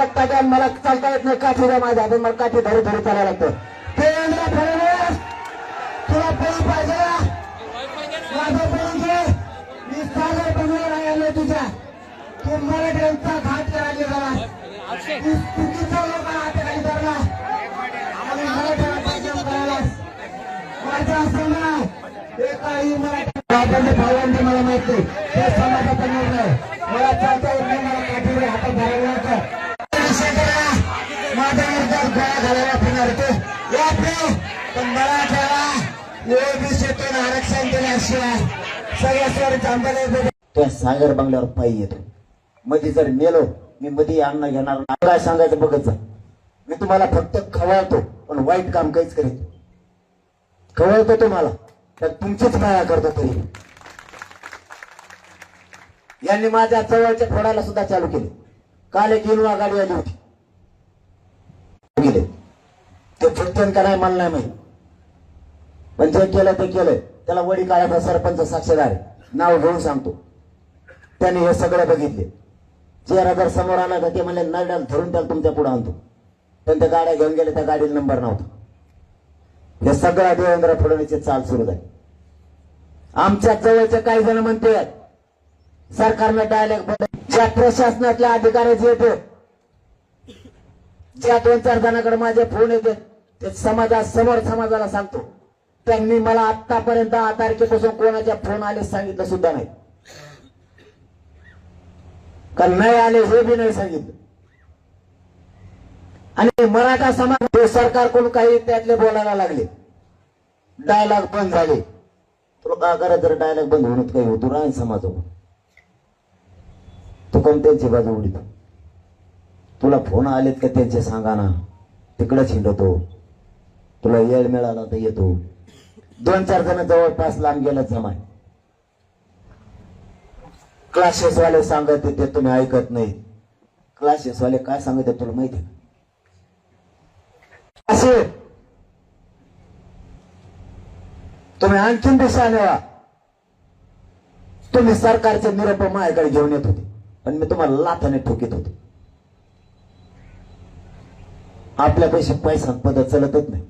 पट्टा द्या मला चालता येत नाही. काठी द्या माझ्या हातात. मला काठी धरू धरू चालायला लागतं. देवेंद्र फडणवीस तुला पैसे पाहिजे. माझ्या माझं पैसे मी सागर बनवून आलो तुझ्या. तू मराठ्यांचा घात करायला गेला तू चुकीचा लोक हाताखाली धरला. आणि मराठ्याला बदनाम करायला. माझ्या असताना एकाही मराठी बाबांनी भावांनी मला माहिती ते समाजाचा निर्णय. आरक्षण सगळ्या थांबले त्या सागर बंगल्यावर पायी येतो. मध्ये जर मेलो मी मध्ये अन्न घेणार काय सांगायचं बघत जा. मी तुम्हाला फक्त खवळतो पण वाईट काम काहीच करीत खवळतो तुम्हाला तर तुमचीच माया करतो तरी. यांनी माझ्या चवळच्या फोडायला सुद्धा चालू केले. काल एक इनोवा गाडी आली होती. गेले. ते फक्त का नाही मला नाही पण जे केलं ते केलंय त्याला वडी काळाचा सरपंच साक्षीदार आहे. नाव घेऊन सांगतो. त्याने हे सगळं बघितले. चेहरा जर समोर आला तर ते म्हणले नरड्याला धरून त्याला तुमच्यापुढे आणतो. पण त्या गाड्या घेऊन गेले त्या गाडीला नंबर नव्हता. हे सगळं देवेंद्र फडणवीसची चाल सुरू झाली. आमच्या जवळचे काही जण म्हणते सरकारनं डायलेक्ट ज्या प्रशासनातल्या अधिकारी जे येते ज्या दोन चार जणांकडे माझे फोन येते ते समाजा समोर समाजाला सांगतो. त्यांनी मला आतापर्यंत दहा तारखेपासून कोणाच्या फोन आले सांगितलं सुद्धा नाही. का नाही आले हे बी नाही सांगितलं. आणि मराठा समाज सरकारकडून काही त्यातले बोलायला लागले. डायलॉग बंद झाले. तुला का करा जर डायलॉग बंद होण्यात काही होतो? राहील समाज तू कोण त्यांची बाजू उडीत? तुला फोन आलेत का त्यांचे सांगा ना तिकडंच हिंडतो. तुला येळ मिळाला तर येतो. दोन चार जण जवळपास लांब गेलं जमाय. क्लासेस वाले सांगत ते तुम्ही ऐकत नाही क्लासेस वाले काय सांगत तुला माहिती का? असे. तुम्ही आणखीन दिशा नेवा तुम्ही सरकारचे निरोप माझ्याकडे घेऊन येत होते पण मी तुम्हाला लाथाने ठोकीत होते. आपल्यापेक्षा पैसा पद चलतच नाही.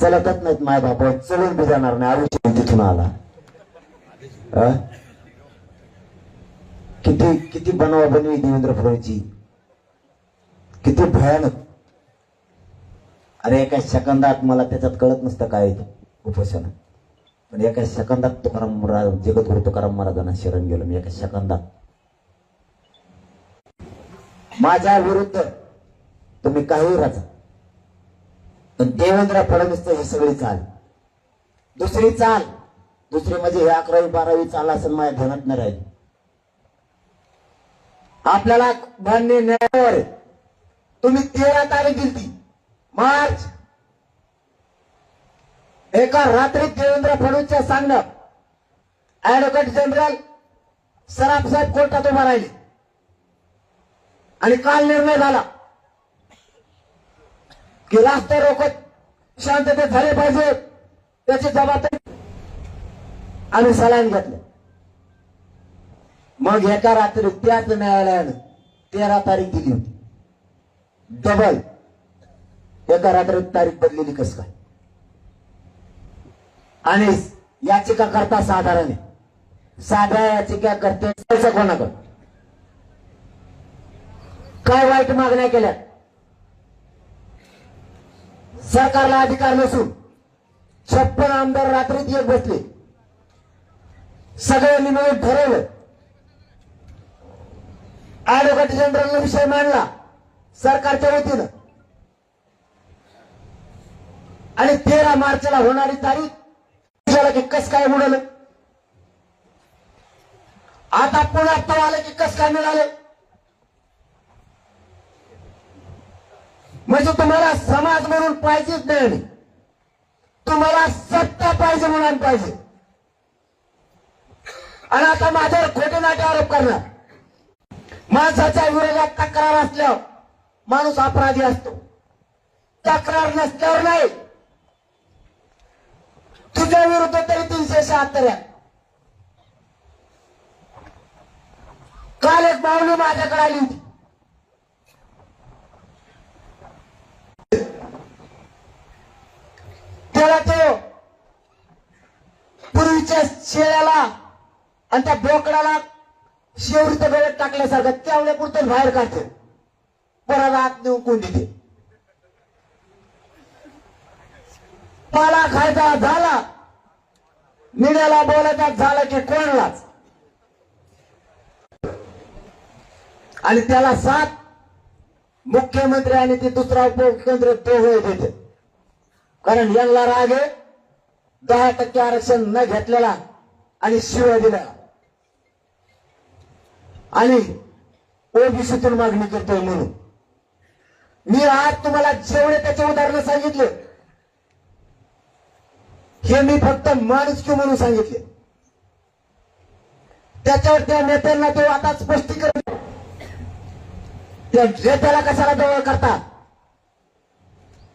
चलतच नाहीत माय बाप चलून बी जाणार नाही. आयुष्य तिथून आला. किती किती बनवा बनवी देवेंद्र फडणवीसची किती भयानक. अरे एका सेकंदात मला त्याच्यात कळत नसतं काय उपोषण. पण एका सेकंदात तुकाराम महाराज जगद्गुरु तुकाराम महाराजांना शरण गेलो मी एका सेकंदात. माझ्या विरुद्ध तुम्ही काही राजा. देवेंद्र फडणवीसचं हे सगळी चाल. दुसरी चाल दुसरी म्हणजे हे अकरावी बारावी चाल असं माझ्या ध्यानात नाही राहील. आपल्याला मान्य न्यायावर तुम्ही तेरा तारीख दिली मार्च. एका रात्री देवेंद्र फडणवीसच्या सांगणं ऍडव्होकेट जनरल सराफ साहेब कोर्टात उभा राहिले. आणि काल निर्णय झाला. की रास्ते रोखत शांततेत झाले पाहिजे. त्याची जबाबदारी आम्ही सलाईन घेतलं. मग एका रात्री त्याच न्यायालयानं तेरा तारीख दिली होती. डबल. एका रात्री तारीख बदलेली कस काय? आणि याचिका करता साधारण साध्या याचिका करते त्याचं कोणाकडं काय वाईट मागण्या केल्या सरकारला अधिकार नसून छप्पन आमदार रात्रीत एक बसले. सगळ्यांनी मिळून ठरवलं. ऍडव्होकेट जनरलने विषय मांडला सरकारच्या वतीनं. आणि तेरा मार्चला होणारी तारीख झालं की कस काय उडलं? आता पुन्हा तो आलं की कस काय मिळालं? म्हणजे तुम्हाला समाज म्हणून पाहिजेच नाही तुम्हाला सत्ता पाहिजे म्हणून पाहिजे. आणि आता माझ्यावर खोटे नाटे आरोप करणार. माणसाच्या विरोधात तक्रार असल्यावर माणूस अपराधी असतो. तक्रार नसल्यावर नाही. तुझ्या विरुद्ध तरी तीनशे शहात्तर आहे. काल एक बावली माझ्याकडे आली होती. त्याला तो. पूर्वीच्या शेळ्याला आणि त्या बोकडाला शेवरीचं गळत टाकल्यासारखं त्यावेळे पुरतं बाहेर काढते. परत आत नेऊन कोण देते? पाला खायचा झाला. निण्याला बोलायचा झाला की कोणलाच. आणि त्याला सात मुख्यमंत्री आणि ते दुसरा उपमुख्यमंत्री तो वेळ देते कारण यांना राग आहे. दहा टक्के आरक्षण न घेतलेला आणि शिवाय दिला आणि ओबीसीतून मागणी करतोय म्हणून. मी आज तुम्हाला जेवढे त्याचे उदाहरण सांगितले हे मी फक्त माणुसकी म्हणून सांगितले. त्याच्यावर त्या नेत्यांना तो आता स्पष्टीकरण त्या नेत्याला कशाला जवळ करता?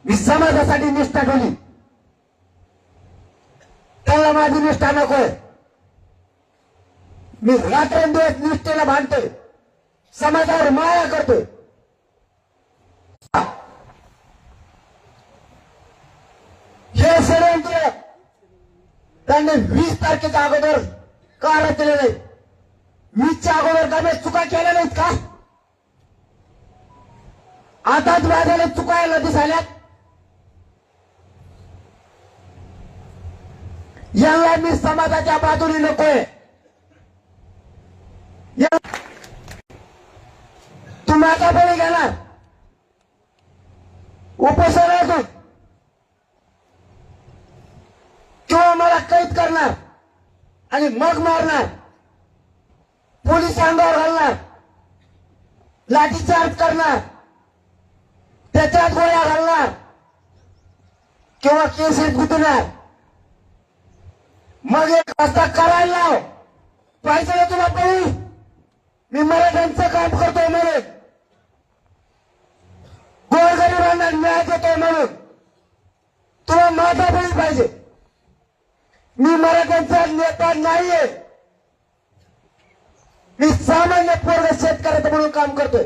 मी समाजासाठी निष्ठा ठेवली. त्याला माझी निष्ठा नकोय. मी रात्रंदिवस निष्ठेला भांडतोय. समाजावर माया करतोय. हे षडयंत्र त्यांनी वीस तारखेच्या अगोदर का केले नाही. वीसच्या अगोदर त्याने चुका केल्या नाहीत का? आताच माझ्याला चुकायला दिसायला याला मी समाजाच्या बाजूने नकोय तू माझा बळी घेणार. उपोषणातून किंवा मला कैद करणार. आणि मग मारणार. पोलीस अंगावर घालणार. लाठीचार्ज करणार. त्याच्यात गोळ्या घालणार. किंवा केसेस गुतणार मग एक रस्ता करायला लाव. पाहिजे ना तुला पळी मी मराठ्यांचं काम करतोय म्हणून. गोरगरिबांना न्याय देतोय म्हणून. तुला माझा बळी पाहिजे. मी मराठ्यांचा नेता नाहीये. मी सामान्य पोरग शेतकऱ्याचं म्हणून काम करतोय.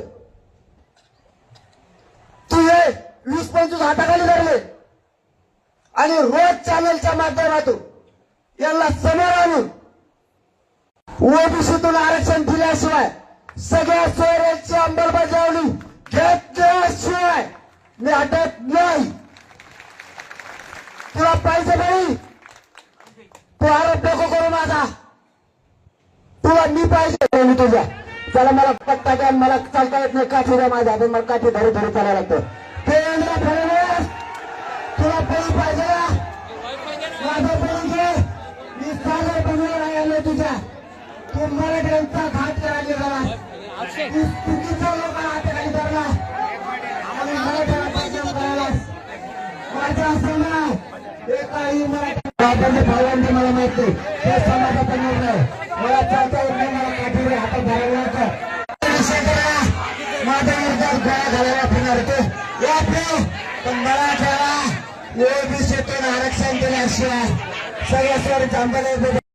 तू हे वीस पंचवीस हाताखाली धरले. आणि रोज चॅनलच्या माध्यमातून यांना समोर आणून ओबीसीतून आरक्षण दिल्याशिवाय सगळ्या सोयऱ्यांची अंमलबजावणी घेतल्याशिवाय मी हटत नाही. तुला पाहिजे बाई तू आरोप नको करू माझा. तुला मी पाहिजे मी तुझ्या त्याला मला पत्ता द्या मला चालता येत नाही. काठी द्या माझ्या मला काठी धरू धरू चालायला लागतं. ते मी सागर बनवून राहिले तुझ्या. तू मराठ्यांचा घात करायला झाला तू चुकीचा लोकांना हाताखाली धरला. आणि मराठ्याला बदनाम करायलास माझ्यासमोर एकाही मराठी बाबांनी भावांनी मला माहिती नाही. ते समाजाचा निर्णय. मला चालता येत नाही. मला काठीवर हातात धरायला लागतं विषय करा माझ्या विरोधात गोळ्या घालायला फिरणार ते. वापरू पण मराठ्याला ओबीसीतून आरक्षण दिल्याशिवाय सगळ्या स्वर चांगले